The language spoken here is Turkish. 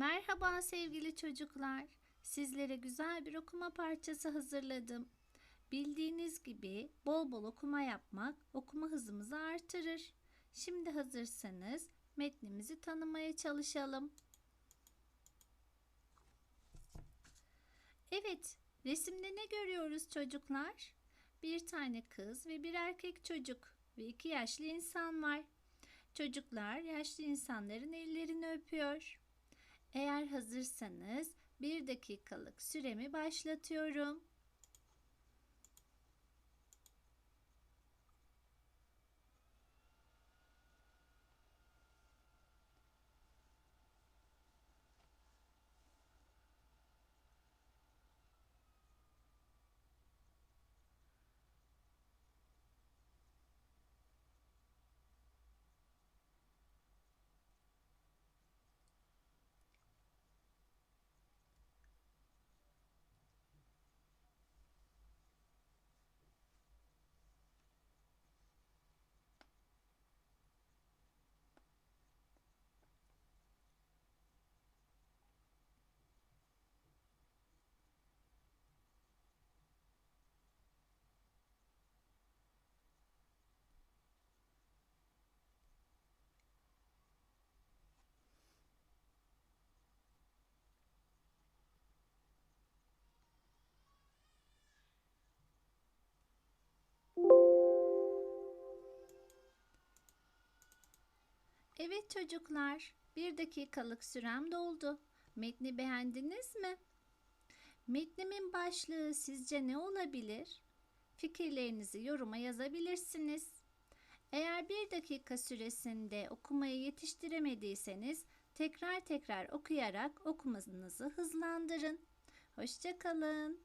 Merhaba sevgili çocuklar. Sizlere güzel bir okuma parçası hazırladım. Bildiğiniz gibi bol bol okuma yapmak okuma hızımızı artırır. Şimdi hazırsanız metnimizi tanımaya çalışalım. Evet, resimde ne görüyoruz çocuklar? Bir tane kız ve bir erkek çocuk ve iki yaşlı insan var. Çocuklar yaşlı insanların ellerini öpüyor. Eğer hazırsanız bir dakikalık süremi başlatıyorum. Evet çocuklar, bir dakikalık sürem doldu. Metni beğendiniz mi? Metnimin başlığı sizce ne olabilir? Fikirlerinizi yoruma yazabilirsiniz. Eğer bir dakika süresinde okumayı yetiştiremediyseniz tekrar tekrar okuyarak okumanızı hızlandırın. Hoşçakalın.